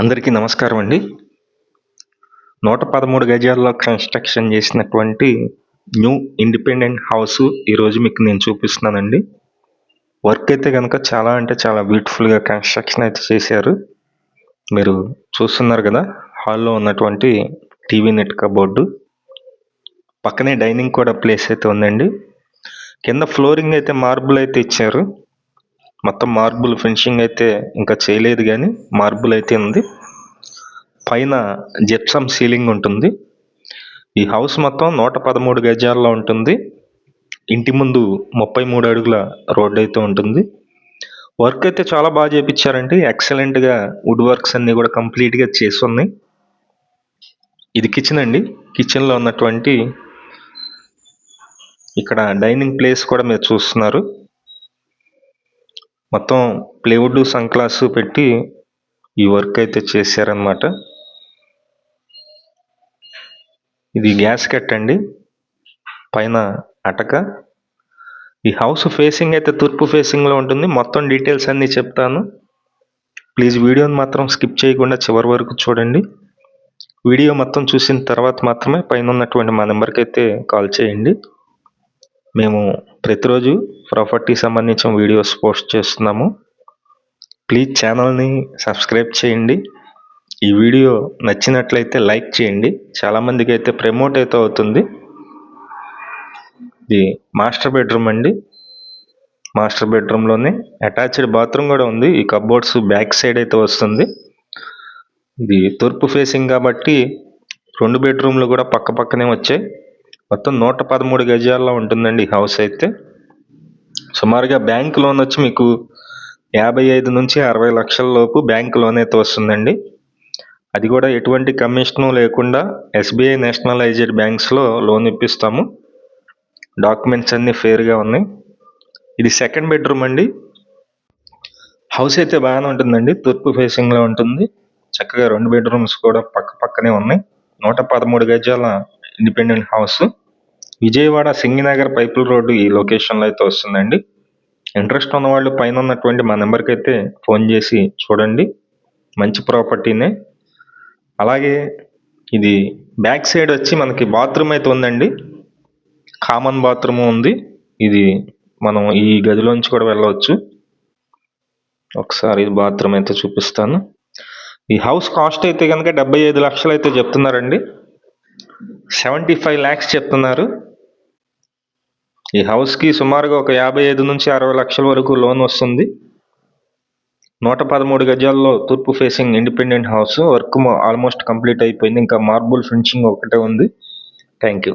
అందరికీ నమస్కారం అండి. నూట పదమూడు గజాల్లో కన్స్ట్రక్షన్ చేసినటువంటి న్యూ ఇండిపెండెంట్ హౌస్ ఈరోజు మీకు నేను చూపిస్తున్నానండి. వర్క్ అయితే కనుక చాలా అంటే చాలా బ్యూటిఫుల్గా కన్స్ట్రక్షన్ అయితే చేశారు. మీరు చూస్తున్నారు కదా హాల్లో ఉన్నటువంటి టీవీ నెట్ కబోర్డు. పక్కనే డైనింగ్ కూడా ప్లేస్ అయితే ఉందండి. కింద ఫ్లోరింగ్ అయితే మార్బుల్ అయితే ఇచ్చారు. మొత్తం మార్బుల్ ఫినిషింగ్ అయితే ఇంకా చేయలేదు కానీ మార్బుల్ అయితే ఉంది. పైన జిప్సమ్ సీలింగ్ ఉంటుంది. ఈ హౌస్ మొత్తం నూట పదమూడు గజాల్లో ఉంటుంది. ఇంటి ముందు ముప్పై మూడు అడుగుల రోడ్ అయితే ఉంటుంది. వర్క్ అయితే చాలా బాగా చేపించారండి. ఎక్సలెంట్గా వుడ్ వర్క్స్ అన్నీ కూడా కంప్లీట్గా చేసి ఉన్నాయి. ఇది కిచెన్ అండి. కిచెన్లో ఉన్నటువంటి ఇక్కడ డైనింగ్ ప్లేస్ కూడా మీరు చూస్తున్నారు. మొత్తం ప్లేవుడ్ సన్గ్లాస్ పెట్టి ఈ వర్క్ అయితే చేశారనమాట ఇది గ్యాస్ కట్ అండి. పైన అటక. ఈ హౌస్ ఫేసింగ్ అయితే తూర్పు ఫేసింగ్లో ఉంటుంది. మొత్తం డీటెయిల్స్ అన్నీ చెప్తాను. ప్లీజ్ వీడియోని మాత్రం స్కిప్ చేయకుండా చివరి వరకు చూడండి. వీడియో మొత్తం చూసిన తర్వాత మాత్రమే పైన ఉన్నటువంటి మా నెంబర్కి అయితే కాల్ చేయండి. మేము ప్రతిరోజు ప్రాపర్టీ సంబంధించిన వీడియోస్ పోస్ట్ చేస్తున్నాము. ప్లీజ్ ఛానల్ని సబ్స్క్రైబ్ చేయండి. ఈ వీడియో నచ్చినట్లయితే లైక్ చేయండి. చాలామందికి అయితే ప్రమోట్ అయితే అవుతుంది. ఇది మాస్టర్ బెడ్రూమ్ అండి. మాస్టర్ బెడ్రూమ్లోనే అటాచ్డ్ బాత్రూమ్ కూడా ఉంది. ఈ కబోర్డ్స్ బ్యాక్ సైడ్ అయితే వస్తుంది. ఇది తూర్పు ఫేసింగ్ కాబట్టి రెండు బెడ్రూమ్లు కూడా పక్క పక్కనే వచ్చాయి. మొత్తం నూట పదమూడు గజాల్లో ఉంటుందండి హౌస్ అయితే. సుమారుగా బ్యాంక్ లోన్ వచ్చి మీకు యాభై ఐదు నుంచి అరవై లక్షల లోపు బ్యాంక్ లోన్ అయితే వస్తుందండి. అది కూడా ఎటువంటి కమిషను లేకుండా ఎస్బీఐ నేషనలైజ్డ్ బ్యాంక్స్లో లోన్ ఇప్పిస్తాము. డాక్యుమెంట్స్ అన్నీ ఫేర్గా ఉన్నాయి. ఇది సెకండ్ బెడ్రూమ్ అండి. హౌస్ అయితే బాగానే ఉంటుందండి. తూర్పు ఫేసింగ్లో ఉంటుంది. చక్కగా రెండు బెడ్రూమ్స్ కూడా పక్క పక్కనే ఉన్నాయి. నూట పదమూడు గజాల independent house. Vijayawada Singhnagar Pipula road ఈ లొకేషన్లో అయితే వస్తుందండి. ఇంట్రెస్ట్ ఉన్న వాళ్ళు పైన ఉన్నటువంటి మా నెంబర్కి అయితే ఫోన్ చేసి చూడండి. మంచి ప్రాపర్టీనే. అలాగే ఇది బ్యాక్ సైడ్ వచ్చి మనకి బాత్రూమ్ అయితే ఉందండి. కామన్ బాత్రూమ్ ఉంది. ఇది మనం ఈ గదిలోంచి కూడా వెళ్ళవచ్చు. ఒకసారి బాత్రూమ్ అయితే చూపిస్తాను. ఈ హౌస్ కాస్ట్ అయితే కనుక డెబ్బై ఐదు లక్షలు అయితే చెప్తున్నారండి. సెవెంటీ ఫైవ్ ల్యాక్స్ చెప్తున్నారు. ఈ హౌస్కి సుమారుగా ఒక యాభై ఐదు నుంచి అరవై లక్షల వరకు లోన్ వస్తుంది. నూట పదమూడు గజాల్లో తూర్పు facing independent house work almost complete అయిపోయింది. ఇంకా మార్బుల్ ఫినిషింగ్ ఒకటే ఉంది. Thank you